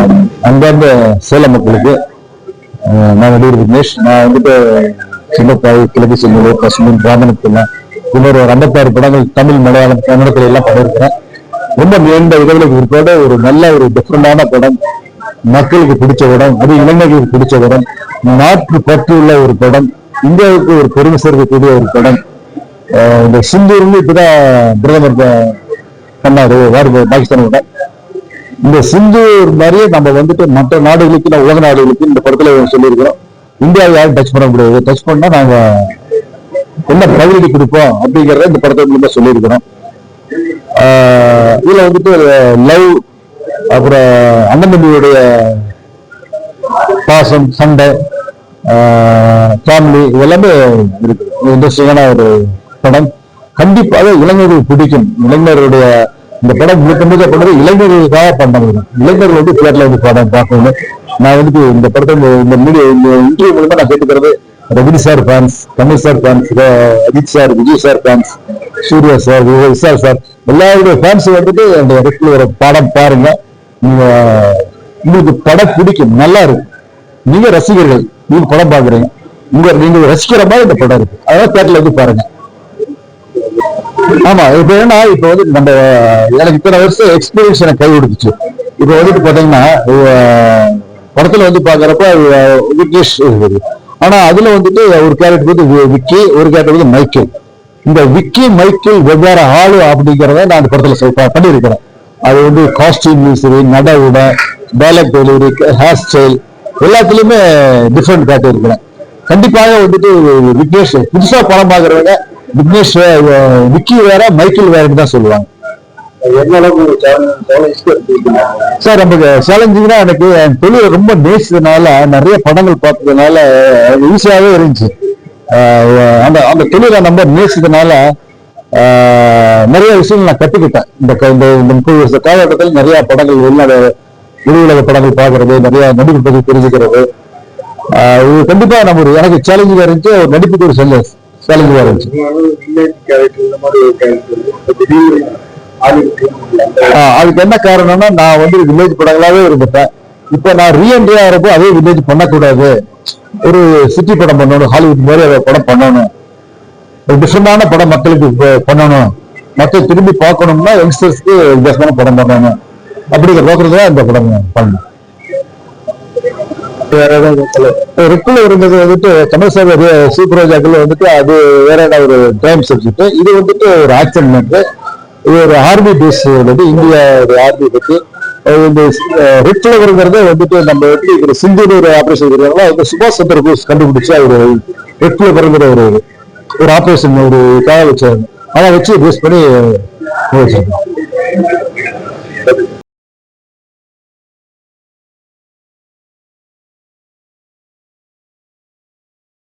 அன்பார்ந்த சேலம் மக்களுக்கு நான் நடிகர் விக்னேஷ் நான் வந்துட்டு சின்னப்பாய் கிழக்கு செங்கலூர் பசுமின் பிராமணத்தில் இன்னொரு ஒரு ஐம்பத்தாறு படங்கள் தமிழ் மலையாளம் கன்னடத்தில் எல்லாம் பண்ணியிருக்கிறேன் ரொம்ப நீண்ட இடைவெளிக்கு பிற்பாடு ஒரு நல்ல ஒரு டிஃப்ரெண்டான படம். மக்களுக்கு பிடிச்ச படம் அது இளைஞர்களுக்கு பிடிச்ச படம். நாட்டு பற்று உள்ள ஒரு படம். இந்தியாவுக்கு ஒரு பெருமை சேர்க்கக்கூடிய ஒரு படம். அஹ், இந்த சிந்தூர்னு இப்பதான் பிரதமர் பண்ணாரு வேறு பாகிஸ்தானோட. இந்த சிந்தூர் மாதிரியே நம்ம வந்துட்டு மற்ற நாடுகளுக்கு நம்ம உலக நாடுகளுக்கு இந்த படத்துல சொல்லியிருக்கிறோம். இந்தியாவை யாரும் டச் பண்ண முடியாது. டச் பண்ணா நாங்க என்ன பதிலடி கொடுப்போம் அப்படிங்கிறத இந்த படத்தை மூலமா சொல்லியிருக்கிறோம். இதில் இதுல வந்துட்டு லவ் அப்புறம் அண்ணன் தம்பியுடைய பாசம் சண்டை ஃபேமிலி இதெல்லாமே இருக்கு. இன்ட்ரெஸ்டிங்கான ஒரு படம். கண்டிப்பாக இளைஞர்களுக்கு பிடிக்கும். இளைஞருடைய இந்த படம் முழுக்க முழுக்க பண்ணது இளைஞர்களுக்காக பண்ணது இளைஞர்கள் வந்து தியேட்டர்ல வந்து படம் பார்க்கணும். நான் வந்துட்டு இந்த படத்தை இந்த- மீடியா இந்த இன்டர்வியூ மூலமா நான் கேட்டுக்கிறது Rajini sir fans Kamal sir fans Ajith sir Vijay sir fans Suriya sir Vishal sir எல்லாருடைய ஃபேன்ஸ் வந்துட்டு அந்த இடத்துல ஒரு படம் பாருங்க. நீங்க உங்களுக்கு படம் பிடிக்கும் நல்லா இருக்கும். நீங்க ரசிகர்கள் நீங்க படம் பாக்குறீங்க உங்க நீங்க ரசிக்கிற மாதிரி இந்த படம் இருக்கு. அதான் தேட்டர்ல வந்து பாருங்க. ஆமா இப்ப என்ன இப்ப வந்து நம்ம எனக்கு இத்தனை வருஷம் எக்ஸ்பீரியன்ஸ் எனக்கு கை கொடுத்துச்சு இப்ப வந்துட்டு பாத்தீங்கன்னா படத்துல வந்து பாக்குறப்ப விக்னேஷ் இருக்குது ஆனா அதுல வந்துட்டு ஒரு கேரக்டர் வந்து விக்கி ஒரு கேரக்டர் வந்து மைக்கேல். இந்த விக்கி மைக்கேல் வெவ்வேறு ஆளு அப்படிங்கிறத நான் அந்த படத்துல பண்ணியிருக்கிறேன் அது வந்து காஸ்டியூம் சரி நட உட டைலாக் டெலிவரி ஹேர் ஸ்டைல் எல்லாத்துலயுமே டிஃப்ரெண்ட் காட்டியிருக்கிறேன் கண்டிப்பாக வந்துட்டு விக்னேஷ் புதுசா படம் பாக்குறவங்க விக்னேஷ் விக்கி வேற மைக்கேல் வேறன்னு தான் சொல்லுவாங்க. சார் நமக்கு சேலஞ்சிங்னா எனக்கு என் தொழிலை ரொம்ப நேசிச்சதுனால நிறைய படங்கள் பார்த்ததுனால ஈஸியாகவே இருந்துச்சு. அந்த அந்த தொழிலை நம்ம நேசிச்சதுனால ஆஹ் நிறைய விஷயங்கள் நான் கத்துக்கிட்டேன். இந்த இந்த முப்பது வருஷ காலகட்டத்தில் நிறைய படங்கள் வெளிநாடு வெளியுலக படங்கள் பார்க்கறது நிறைய நடிப்பு பற்றி தெரிஞ்சுக்கிறது. இது கண்டிப்பா நம்ம ஒரு எனக்கு சேலஞ்சிங்கா இருந்துச்சு ஒரு நடிப்புக்கு ஒரு சொல்ல சேலஞ்சிங்கா இருந்துச்சு கேரக்டர் இந்த மாதிரி அதுக்கு என்ன காரணம்னா நான் வந்து வில்லேஜ் படங்களாவே இருந்துட்டேன் இப்ப நான் ரீஎன்ட்ரி ஆகிறப்போ அதே வில்லேஜ் பண்ணக்கூடாது. ஒரு சிட்டி படம் பண்ணணும் ஹாலிவுட் மாதிரி அதை படம் பண்ணணும். ஒரு டிஃப்ரெண்டான படம் மக்களுக்கு பண்ணணும். மக்கள் திரும்பி பார்க்கணும்னா யங்ஸ்டர்ஸ்க்கு வித்தியாசமான படம் பண்ணணும். அப்படிங்கிற நோக்கத்துல இந்த படம் பண்ணணும் வேற ஏதாவது ரிப்பில் இருந்தது வந்துட்டு கமல் சார் சூப்பர் வந்துட்டு அது வேற ஒரு டைம் சப்ஜெக்ட் இது வந்துட்டு ஒரு ஆக்ஷன் மேட்ரு இது ஒரு ஆர்மி பேஸ் உள்ளது இந்தியா ஒரு ஆர்மி பத்தி இந்த ரெட் ஃபிளவருங்கிறத வந்துட்டு நம்ம எப்படி ஒரு சிந்தூர் ஒரு ஆபரேஷன் இருக்கிறாங்களோ அது சுபாஷ் சந்திர போஸ் கண்டுபிடிச்சு அவர் ரெட் ஃபிளவருங்கிற ஒரு ஒரு ஆபரேஷன் ஒரு காய வச்சாங்க அதை வச்சு பேஸ் பண்ணி